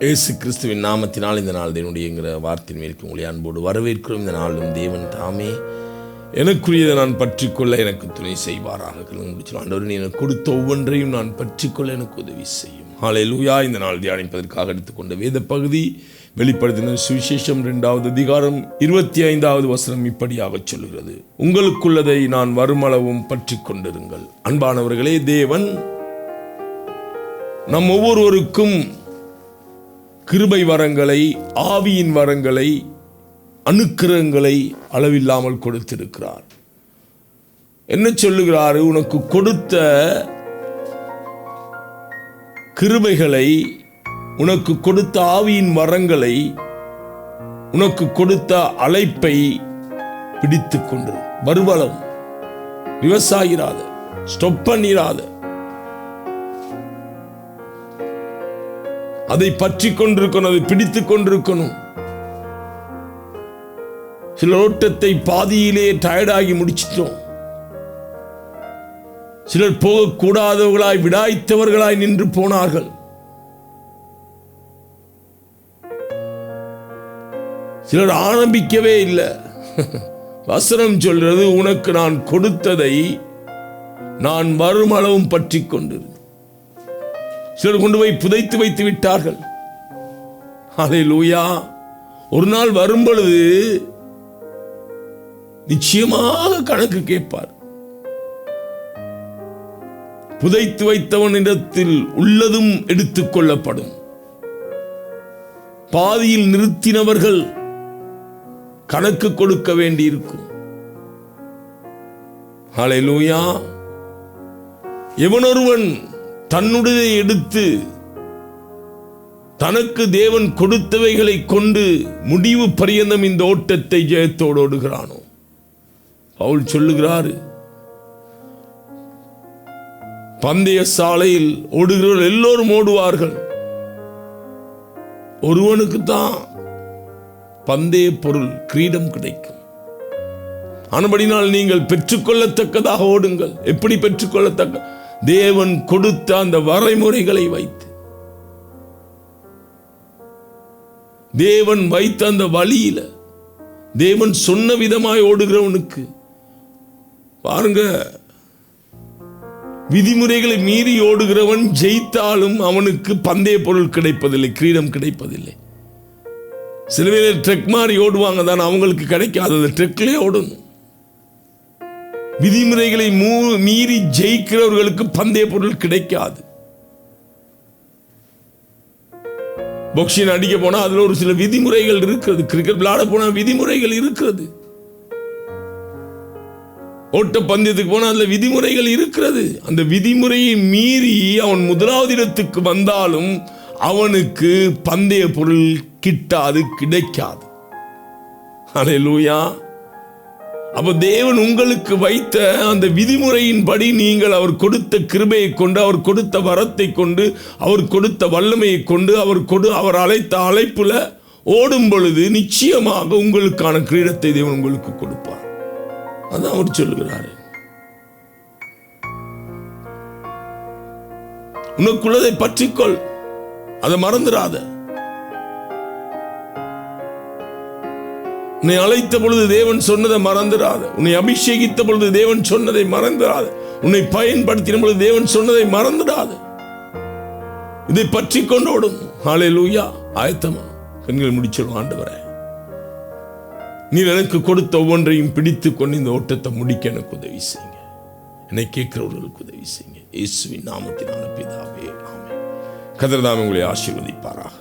இயேசு கிறிஸ்துவின் நாமத்தினால் இந்த நாள் என்னுடையங்கிற வார்த்தையின் மேற்கு உங்களை அன்போடு வரவேற்கிறோம். இந்த நாளும் தேவன் தாமே எனக்குரியதை நான் பற்றிக்கொள்ள எனக்கு துணை செய்வாராக. முடிச்சு ஆண்டவர் நீ எனக்கு கொடுத்த ஒவ்வொன்றையும் நான் பற்றிக்கொள்ள எனக்கு உதவி செய்யும். ஹalleluya. இந்த நாள் தியானிப்பதற்காக எடுத்துக்கொண்ட வேத பகுதி வெளிப்படுத்தின சுவிசேஷம் இரண்டாவது அதிகாரம் இருபத்தி ஐந்தாவது வசனம் இப்படியாக சொல்கிறது உங்களுக்குள்ளதை நான் வருமளவும் பற்றி கொண்டிருங்கள் அன்பானவர்களே தேவன் நம் ஒவ்வொருவருக்கும் கிருபை வரங்களை ஆவியின் வரங்களை அணுக்கிரகங்களை அளவில்லாமல் கொடுத்திருக்கிறார். என்ன சொல்லுகிறாரு? உனக்கு கொடுத்த கிருபைகளை உனக்கு கொடுத்த ஆவியின் வரங்களை உனக்கு கொடுத்த அழைப்பை பிடித்து கொண்டு வருவலம் விவசாயிராத. ஸ்டொப் பண்ணிராத. அதை பற்றி கொண்டிருக்கணும் அதை பிடித்து கொண்டிருக்கணும். சில ஓட்டத்தை பாதியிலே டயர்டாகி முடிச்சிட்டோம். சிலர் போகக்கூடாதவர்களாய் விடாய்த்தவர்களாய் நின்று போனார்கள். சிலர் ஆரம்பிக்கவே இல்லை. வசனம் சொல்றது உனக்கு நான் கொடுத்ததை நான் மறுமளவும் பற்றி கொண்டிருந்தேன். சிலர் கொண்டு போய் புதைத்து வைத்து விட்டார்கள். அதை லூயா ஒரு நாள் வரும் பொழுது நிச்சயமாக கணக்கு கேட்பார். புதைத்து வைத்தவனிடத்தில் உள்ளதும் எடுத்துக் கொள்ளப்படும். பாதியில் நிறுத்தினவர்கள் கணக்கு கொடுக்க வேண்டியிருக்கும். ஹalleluya. எவனொருவன் தன்னுடைய எடுத்து தனக்கு தேவன் கொடுத்தவைகளை கொண்டு முடிவு பரியந்தம் இந்த ஓட்டத்தை ஜெயத்தோடு ஓடுகிறானோ? அவள் சொல்லுகிறாரு பந்தய சாலையில் ஓடுகிறவர்கள் எல்லோரும் ஓடுவார்கள். ஒருவனுக்கு தான் பந்தய பொருள் கிரீடம் கிடைக்கும். ஆனபடினால் நீங்கள் பெற்றுக்கொள்ளத்தக்கதாக ஓடுங்கள். எப்படி பெற்றுக்கொள்ளத்தக்க? தேவன் கொடுத்த அந்த வரைமுறைகளை வைத்து. தேவன் வைத்த அந்த வழியில தேவன் சொன்ன விதமாய் ஓடுகிறவனுக்கு பாருங்க விதிமுறைகளை மீறி ஓடுகிறவன் ஜெயித்தாலும் அவனுக்கு பந்தய பொருள் கிடைப்பதில்லை கிரீடம் கிடைப்பதில்லை. சில பேர் ட்ரெக் மாதிரி ஓடுவாங்க தான் அவங்களுக்கு கிடைக்காது ட்ரெக்லேயே ஓடணும். விதிமுறைகளை மூ- மீறி ஜெயிக்கிறவர்களுக்கு பந்தய பொருள் கிடைக்காது. பொக்ஷின் அடிக்க போனா அதுல ஒரு சில விதிமுறைகள் இருக்கிறது. கிரிக்கெட் விளையாட போனா விதிமுறைகள் இருக்கிறது. ஓட்ட பந்தயத்துக்கு போனா அதுல விதிமுறைகள் இருக்கிறது. அந்த விதிமுறையை மீறி அவன் முதலாவது இடத்துக்கு வந்தாலும் அவனுக்கு பந்தய பொருள் கிட்டாது கிடைக்காது. அல்லேலூயா அப்ப தேவன் உங்களுக்கு வைத்த அந்த விதிமுறையின்படி நீங்கள் அவர் கொடுத்த கிருபையை கொண்டு அவர் கொடுத்த வரத்தை கொண்டு அவர் கொடுத்த வல்லமையை கொண்டு அவர் கொடு அவர் அழைத்த அழைப்புல ஓடும் பொழுது நிச்சயமாக உங்களுக்கான கிரீடத்தை தேவன் உங்களுக்கு கொடுப்பார். அதான் அவர் சொல்லுகிறாரு. உனக்குள்ளதை பற்றிக்கொள். அதை மறந்துடாத உன்னை அழைத்த பொழுது தேவன் சொன்னதை மறந்துடாத உன்னை அபிஷேகித்த பொழுது தேவன் சொன்னதை மறந்துடாத உன்னை பயன்படுத்தின பொழுது தேவன் சொன்னதை மறந்துடாத இதை பற்றி கொண்டோடும். ஆளே லூயா ஆயத்தமா. கண்கள் முடிச்சிடும் ஆண்டு வர நீ எனக்கு கொடுத்த ஒவ்வொன்றையும் பிடித்து கொண்டு இந்த ஓட்டத்தை முடிக்க எனக்கு உதவி செய்யுங்க. என்னை கேட்கிறவர்களுக்கு உதவி செய்யுங்க. இயேசுவின் நாமத்தினால பிதாவே ஆமென். கதிரதாம் உங்களை ஆசீர்வதிப்பாராக.